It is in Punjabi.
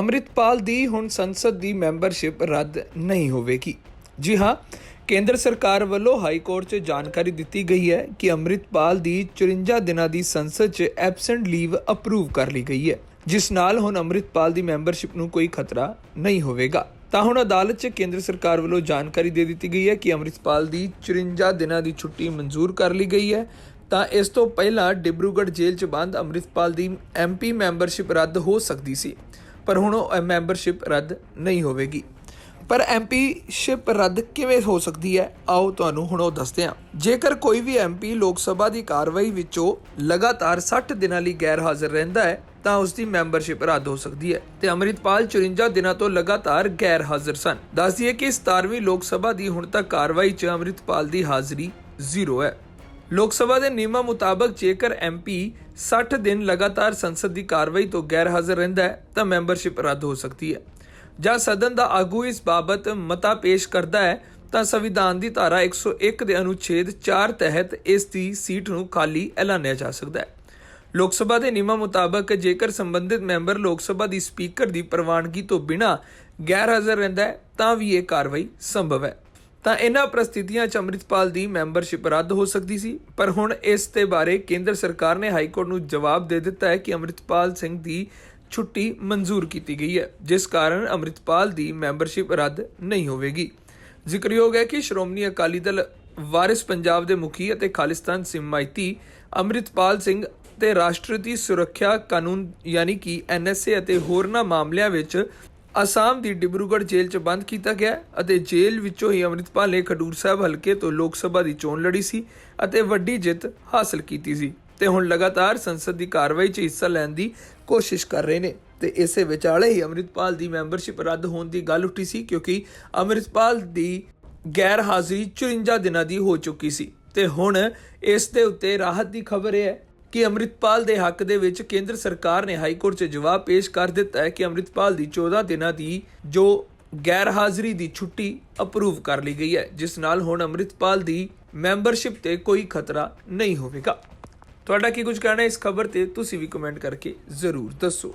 ਅੰਮ੍ਰਿਤਪਾਲ ਦੀ ਹੁਣ ਸੰਸਦ ਦੀ ਮੈਂਬਰਸ਼ਿਪ ਰੱਦ ਨਹੀਂ ਹੋਵੇਗੀ। ਜੀ ਹਾਂ, ਕੇਂਦਰ ਸਰਕਾਰ ਵੱਲੋਂ ਹਾਈ ਕੋਰਟ 'ਚ ਜਾਣਕਾਰੀ ਦਿੱਤੀ ਗਈ ਹੈ ਕਿ ਅੰਮ੍ਰਿਤਪਾਲ ਦੀ 54 ਦਿਨਾਂ ਦੀ ਸੰਸਦ 'ਚ ਐਬਸੈਂਟ ਲੀਵ ਅਪਰੂਵ ਕਰ ਲਈ ਗਈ ਹੈ, ਜਿਸ ਨਾਲ ਹੁਣ ਅੰਮ੍ਰਿਤਪਾਲ ਦੀ ਮੈਂਬਰਸ਼ਿਪ ਨੂੰ ਕੋਈ ਖਤਰਾ ਨਹੀਂ ਹੋਵੇਗਾ। ਤਾਂ ਹੁਣ ਅਦਾਲਤ 'ਚ ਕੇਂਦਰ ਸਰਕਾਰ ਵੱਲੋਂ ਜਾਣਕਾਰੀ ਦੇ ਦਿੱਤੀ ਗਈ ਹੈ ਕਿ ਅੰਮ੍ਰਿਤਪਾਲ ਦੀ 54 ਦਿਨਾਂ ਦੀ ਛੁੱਟੀ ਮਨਜ਼ੂਰ ਕਰ ਲਈ ਗਈ ਹੈ। ਤਾਂ ਇਸ ਤੋਂ ਪਹਿਲਾਂ ਡਿਬਰੂਗੜ੍ਹ ਜੇਲ੍ਹ 'ਚ ਬੰਦ ਅੰਮ੍ਰਿਤਪਾਲ ਦੀ ਐਮਪੀ ਮੈਂਬਰਸ਼ਿਪ ਰੱਦ ਹੋ ਸਕਦੀ ਸੀ। ਪਰ ਹੁਣ ਉਹ ਮੈਂਬਰਸ਼ਿਪ ਰੱਦ ਨਹੀਂ ਹੋਵੇਗੀ। ਪਰ ਐਮਪੀਸ਼ਿਪ ਰੱਦ ਕਿਵੇਂ ਹੋ ਸਕਦੀ ਹੈ? ਆਓ ਤੁਹਾਨੂੰ ਹੁਣ ਉਹ ਦੱਸਦੇ ਹਾਂ। ਜੇਕਰ ਕੋਈ ਵੀ ਐਮਪੀ ਲੋਕ ਸਭਾ ਦੀ ਕਾਰਵਾਈ ਵਿੱਚੋਂ ਲਗਾਤਾਰ 60 ਦਿਨਾਂ ਲਈ ਗੈਰ ਹਾਜ਼ਰ ਰਹਿੰਦਾ ਹੈ, ਤਾਂ ਉਸ ਦੀ ਮੈਂਬਰਸ਼ਿਪ ਰੱਦ ਹੋ ਸਕਦੀ ਹੈ। ਤੇ ਅਮਰਿਤਪਾਲ 54 ਦਿਨਾਂ ਤੋਂ ਲਗਾਤਾਰ ਗੈਰ ਹਾਜ਼ਰ ਸਨ। ਦੱਸ ਕਿ 17ਵੀਂ ਲੋਕ ਸਭਾ ਦੀ ਹੁਣ ਤੱਕ ਕਾਰਵਾਈ 'ਚ ਅਮਰਿਤਪਾਲ ਦੀ ਹਾਜ਼ਰੀ ਜ਼ੀਰੋ ਹੈ। ਲੋਕ ਸਭਾ ਦੇ ਨਿਯਮਾਂ ਮੁਤਾਬਕ ਜੇਕਰ ਐਮਪੀ 60 ਦਿਨ ਲਗਾਤਾਰ ਸੰਸਦ ਦੀ ਕਾਰਵਾਈ ਤੋਂ ਗੈਰ ਹਾਜ਼ਰ ਰਹਿੰਦਾ ਹੈ, ਤਾਂ ਮੈਂਬਰਸ਼ਿਪ ਰੱਦ ਹੋ ਸਕਦੀ ਹੈ। ਜਾਂ ਸਦਨ ਦਾ ਆਗੂ ਇਸ ਬਾਬਤ ਮਤਾ ਪੇਸ਼ ਕਰਦਾ ਹੈ, ਤਾਂ ਸੰਵਿਧਾਨ ਦੀ ਧਾਰਾ 101 ਦੇ ਅਨੁਛੇਦ 4 ਤਹਿਤ ਇਸ ਦੀ ਸੀਟ ਨੂੰ ਖਾਲੀ ਐਲਾਨਿਆ ਜਾ ਸਕਦਾ ਹੈ। ਲੋਕ ਸਭਾ ਦੇ ਨਿਯਮਾਂ ਮੁਤਾਬਕ ਜੇਕਰ ਸੰਬੰਧਿਤ ਮੈਂਬਰ ਲੋਕ ਸਭਾ ਦੀ ਸਪੀਕਰ ਦੀ ਪ੍ਰਵਾਨਗੀ ਤੋਂ ਬਿਨਾਂ ਗੈਰ ਹਾਜ਼ਰ ਰਹਿੰਦਾ ਹੈ, ਤਾਂ ਵੀ ਇਹ ਕਾਰਵਾਈ ਸੰਭਵ ਹੈ। ਤਾਂ ਇਹਨਾਂ ਪ੍ਰਸਥਿਤੀਆਂ 'ਚ ਅੰਮ੍ਰਿਤਪਾਲ ਦੀ ਮੈਂਬਰਸ਼ਿਪ ਰੱਦ ਹੋ ਸਕਦੀ ਸੀ। ਪਰ ਹੁਣ ਇਸ ਦੇ ਬਾਰੇ ਕੇਂਦਰ ਸਰਕਾਰ ਨੇ ਹਾਈ ਕੋਰਟ ਨੂੰ ਜਵਾਬ ਦੇ ਦਿੱਤਾ ਹੈ ਕਿ ਅੰਮ੍ਰਿਤਪਾਲ ਸਿੰਘ ਦੀ ਛੁੱਟੀ ਮਨਜ਼ੂਰ ਕੀਤੀ ਗਈ ਹੈ, ਜਿਸ ਕਾਰਨ ਅੰਮ੍ਰਿਤਪਾਲ ਦੀ ਮੈਂਬਰਸ਼ਿਪ ਰੱਦ ਨਹੀਂ ਹੋਵੇਗੀ। ਜ਼ਿਕਰਯੋਗ ਹੈ ਕਿ ਸ਼੍ਰੋਮਣੀ ਅਕਾਲੀ ਦਲ ਵਾਰਿਸ ਪੰਜਾਬ ਦੇ ਮੁਖੀ ਅਤੇ ਖਾਲਿਸਤਾਨ ਸਿਮਾਇਤੀ ਅੰਮ੍ਰਿਤਪਾਲ ਸਿੰਘ ਤੇ ਰਾਸ਼ਟਰਤੀ ਸੁਰੱਖਿਆ ਕਾਨੂੰਨ ਯਾਨੀ ਕਿ ਐਨਐਸਏ ਅਤੇ ਹੋਰਨਾਂ ਮਾਮਲਿਆਂ ਵਿੱਚ ਅਸਾਮ ਦੀ ਡਿਬਰੂਗੜ੍ਹ ਜੇਲ੍ਹ 'ਚ ਬੰਦ ਕੀਤਾ ਗਿਆ ਅਤੇ ਜੇਲ੍ਹ ਵਿੱਚੋਂ ਹੀ ਅੰਮ੍ਰਿਤਪਾਲ ਨੇ ਖਡੂਰ ਸਾਹਿਬ ਹਲਕੇ ਤੋਂ ਲੋਕ ਸਭਾ ਦੀ ਚੋਣ ਲੜੀ ਸੀ ਅਤੇ ਵੱਡੀ ਜਿੱਤ ਹਾਸਲ ਕੀਤੀ ਸੀ ਤੇ ਹੁਣ ਲਗਾਤਾਰ ਸੰਸਦ ਦੀ ਕਾਰਵਾਈ 'ਚ ਹਿੱਸਾ ਲੈਣ ਦੀ ਕੋਸ਼ਿਸ਼ ਕਰ ਰਹੇ ਨੇ ਤੇ ਇਸੇ ਵਿਚਾਲੇ ਹੀ ਅੰਮ੍ਰਿਤਪਾਲ ਦੀ ਮੈਂਬਰਸ਼ਿਪ ਰੱਦ ਹੋਣ ਦੀ ਗੱਲ ਉੱਠੀ ਸੀ ਕਿਉਂਕਿ ਅੰਮ੍ਰਿਤਪਾਲ ਦੀ ਗੈਰ ਹਾਜ਼ਰੀ 54 ਦਿਨਾਂ ਦੀ ਹੋ ਚੁੱਕੀ ਸੀ ਤੇ ਹੁਣ ਇਸ ਦੇ ਉੱਤੇ ਰਾਹਤ ਦੀ ਖਬਰ ਇਹ ਹੈ ਕਿ ਅੰਮ੍ਰਿਤਪਾਲ ਦੇ ਹੱਕ ਦੇ ਵਿੱਚ ਕੇਂਦਰ ਸਰਕਾਰ ਨੇ ਹਾਈ ਕੋਰਟ 'ਚ ਜਵਾਬ ਪੇਸ਼ ਕਰ ਦਿੱਤਾ ਹੈ ਕਿ ਅੰਮ੍ਰਿਤਪਾਲ ਦੀ 14 ਦਿਨਾਂ ਦੀ ਜੋ ਗੈਰ ਹਾਜ਼ਰੀ ਦੀ ਛੁੱਟੀ ਅਪਰੂਵ ਕਰ ਲਈ ਗਈ ਹੈ, ਜਿਸ ਨਾਲ ਹੁਣ ਅੰਮ੍ਰਿਤਪਾਲ ਦੀ ਮੈਂਬਰਸ਼ਿਪ ਤੇ ਕੋਈ ਖਤਰਾ ਨਹੀਂ ਹੋਵੇਗਾ। ਤੁਹਾਡਾ ਕੀ ਕੁਝ ਕਹਿਣਾ ਇਸ ਖਬਰ ਤੇ ਤੁਸੀਂ ਵੀ ਕਮੈਂਟ ਕਰਕੇ ਜ਼ਰੂਰ ਦੱਸੋ।